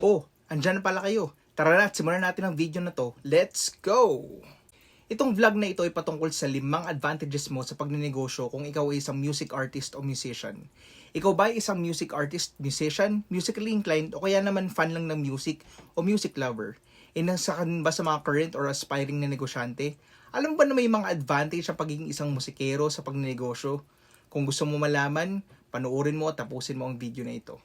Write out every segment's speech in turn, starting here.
Oh, andyan pala kayo. Tara na, at simulan natin ang video na to. Let's go! Itong vlog na ito ay patungkol sa limang advantages mo sa pagnenegosyo kung ikaw ay isang music artist o musician. Ikaw ba ay isang music artist, musician, musically inclined o kaya naman fan lang ng music o music lover? E nasa ka ba sa mga current or aspiring na negosyante? Alam ba na may mga advantage sa pagiging isang musikero sa pagnenegosyo? Kung gusto mo malaman, panoorin mo at tapusin mo ang video na ito.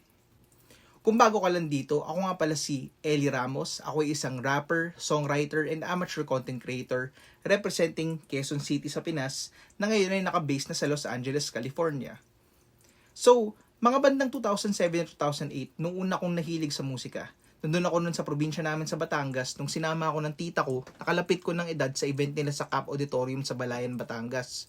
Kung bago ka lang dito, ako nga pala si Eli Ramos. Ako ay isang rapper, songwriter, and amateur content creator representing Quezon City sa Pinas na ngayon ay nakabase na sa Los Angeles, California. So, mga bandang 2007-2008, nung una kong nahilig sa musika, nandun ako nun sa probinsya namin sa Batangas nung sinama ako ng tita ko, nakalapit ko ng edad sa event nila sa Cap Auditorium sa Balayan, Batangas.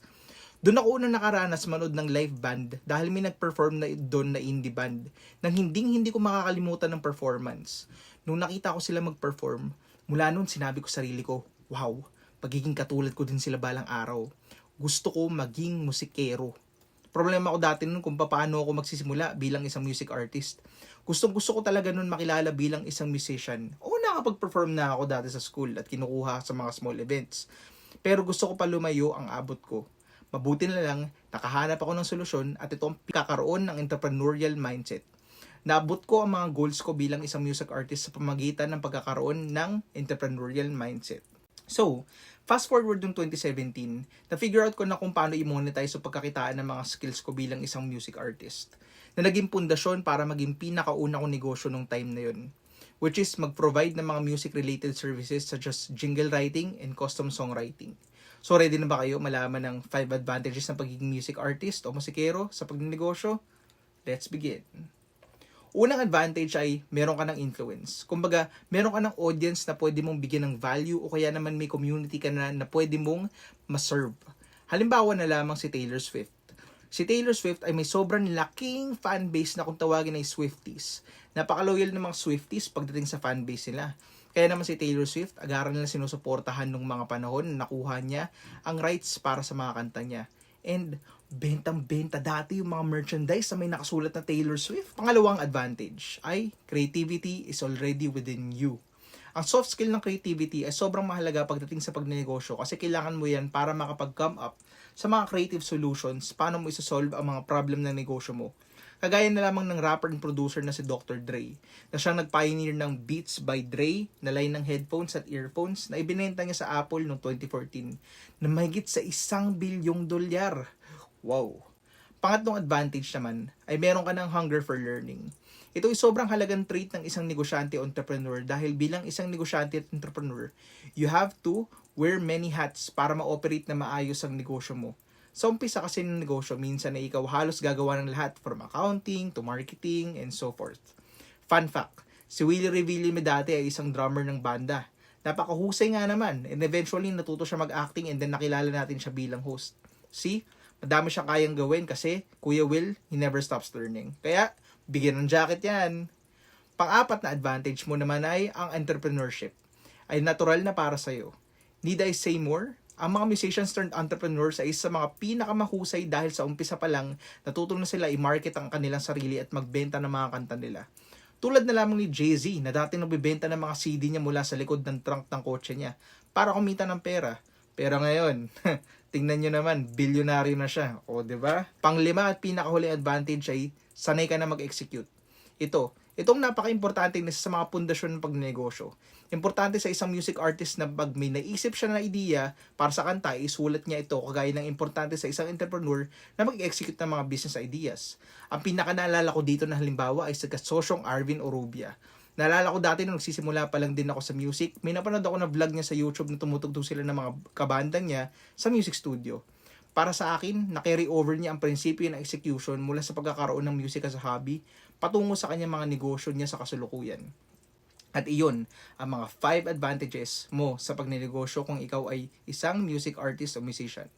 Doon ako unang nakaranas manood ng live band dahil may nag-perform na doon na indie band nang hindi hindi ko makakalimutan ng performance. Nung nakita ko sila mag-perform, mula noon sinabi ko sa sarili ko, wow, pagiging katulad ko din sila balang araw. Gusto ko maging musikero. Problema ko dati noon kung paano ako magsisimula bilang isang music artist. Gustong gusto ko talaga noon makilala bilang isang musician. Oo, nakapag-perform na ako dati sa school at kinukuha sa mga small events. Pero gusto ko pa lumayo ang abot ko. Mabuti na lang, nakahanap ako ng solusyon at ito ang kakaroon ng entrepreneurial mindset. Naabot ko ang mga goals ko bilang isang music artist sa pamagitan ng pagkakaroon ng entrepreneurial mindset. So, fast forward ng 2017, na-figure out ko na kung paano i-monetize o pagkakitaan ng mga skills ko bilang isang music artist. Na naging pundasyon para maging pinakauna kong negosyo nung time na yun. Which is mag-provide ng mga music-related services such as jingle writing and custom songwriting. So ready na ba kayo malaman ng 5 advantages ng pagiging music artist o musikero sa pagnegosyo? Let's begin. Unang advantage ay meron ka ng influence. Kumbaga, meron ka ng audience na pwede mong bigyan ng value o kaya naman may community ka na, na pwede mong maserve. Halimbawa na lamang si Taylor Swift. Si Taylor Swift ay may sobrang laking fan base na kung tawagin ay Swifties. Napaka-loyal ng mga Swifties pagdating sa fan base nila. Kaya naman si Taylor Swift, agaran nila sinusuportahan nung mga panahon na nakuha niya ang rights para sa mga kanta niya. And bentang-benta dati yung mga merchandise na may nakasulat na Taylor Swift. Pangalawang advantage ay creativity is already within you. Ang soft skill ng creativity ay sobrang mahalaga pagdating sa pagnenegosyo kasi kailangan mo yan para makapag-come up sa mga creative solutions paano mo isosolve ang mga problem ng negosyo mo. Kagaya na lamang ng rapper and producer na si Dr. Dre, na siyang nag-pioneer ng Beats by Dre na line ng headphones at earphones na ibinenta niya sa Apple noong 2014 na mahigit sa isang bilyong dolyar. Wow! Pangatlong advantage naman ay meron ka ng hunger for learning. Ito ay sobrang halagang trait ng isang negosyante entrepreneur dahil bilang isang negosyante at entrepreneur, you have to wear many hats para ma-operate na maayos ang negosyo mo. Sa umpisa kasi ng negosyo, minsan na ikaw halos gagawa ng lahat from accounting to marketing and so forth. Fun fact, si Willie Revillame dati ay isang drummer ng banda. Napakahusay nga naman and eventually natuto siya mag-acting and then nakilala natin siya bilang host. See? Madami siyang kayang gawin kasi Kuya Will, he never stops learning. Kaya, bigyan ng jacket yan. Pang-apat na advantage mo naman ay ang entrepreneurship. Ay natural na para sa'yo. Need I say more? Ang mga musicians turned entrepreneurs ay sa mga pinakamahusay dahil sa umpisa pa lang natuto na sila i-market ang kanilang sarili at magbenta ng mga kanta nila. Tulad na lamang ni Jay-Z na dati nagbibenta ng mga CD niya mula sa likod ng trunk ng kotse niya para kumita ng pera. Pero ngayon, tingnan nyo naman, bilyonaryo na siya. O, di ba? Panglima at pinakahuling advantage ay sanay ka na mag-execute. Ito, itong napaka-importante na sa mga pundasyon ng pagnegosyo. Importante sa isang music artist na pag may naisip siya na idea para sa kanta, isulat niya ito kagaya ng importante sa isang entrepreneur na mag-execute ng mga business ideas. Ang pinaka naalala ko dito na halimbawa ay sa kasosyong Arvin Orubia. Naalala ko dati nung nagsisimula pa lang din ako sa music, may napanood ako na vlog niya sa YouTube na tumutugtog sila ng mga kabandang niya sa music studio. Para sa akin, na-carry over niya ang prinsipyo ng execution mula sa pagkakaroon ng music as a hobby patungo sa kanyang mga negosyo niya sa kasulukuyan. At iyon ang mga 5 advantages mo sa pagnenegosyo kung ikaw ay isang music artist o musician.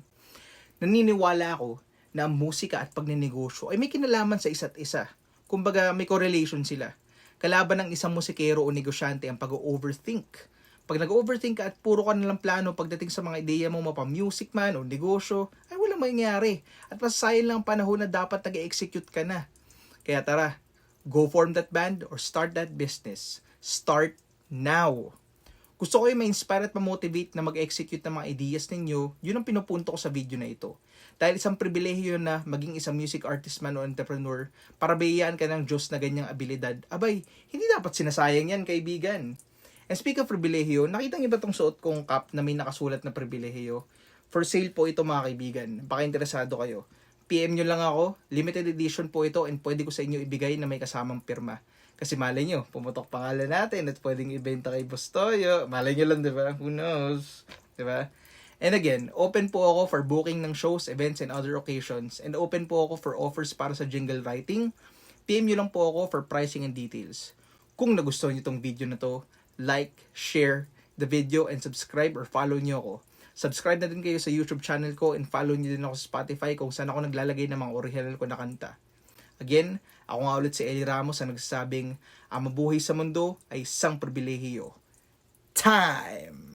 Naniniwala ako na ang musika at pagnenegosyo ay may kinalaman sa isa't isa. Kumbaga may correlation sila. Kalaban ng isang musikero o negosyante ang pag-overthink. Pag nag-overthink ka at puro ka nalang plano pagdating sa mga ideya mo mapa-music man o negosyo, ay walang mangyayari. At masasayang lang ang panahon na dapat nag-execute ka na. Kaya tara, Go form that band or start that business. Start now. Gusto ko yung ma-inspire at ma-motivate na mag-execute ng mga ideas ninyo, yun ang pinupunto ko sa video na ito. Dahil isang pribilehiyo na maging isang music artist man o entrepreneur, para bayaan ka ng Diyos na ganyang abilidad, abay, hindi dapat sinasayang yan, kaibigan. And speak of pribilehiyo, nakita niyo ba tong suot kong cap na may nakasulat na pribilehiyo? For sale po ito mga kaibigan. Baka interesado kayo. PM nyo lang ako. Limited edition po ito and pwede ko sa inyo ibigay na may kasamang pirma. Kasi malay nyo, pumutok pangalan natin at pwedeng ibenta kay Bostoyo. Malay nyo lang, di ba? Who knows? Di ba? And again, open po ako for booking ng shows, events, and other occasions. And open po ako for offers para sa jingle writing. PM nyo lang po ako for pricing and details. Kung nagustuhan nyo tong video na to, like, share the video, and subscribe or follow nyo ako. Subscribe na din kayo sa YouTube channel ko and follow nyo din ako sa Spotify kung saan ako naglalagay ng mga original ko na kanta. Again, ako nga ulit si Eli Ramos ang nagsasabing, ang mabuhay sa mundo ay isang pribilehiyo. Time!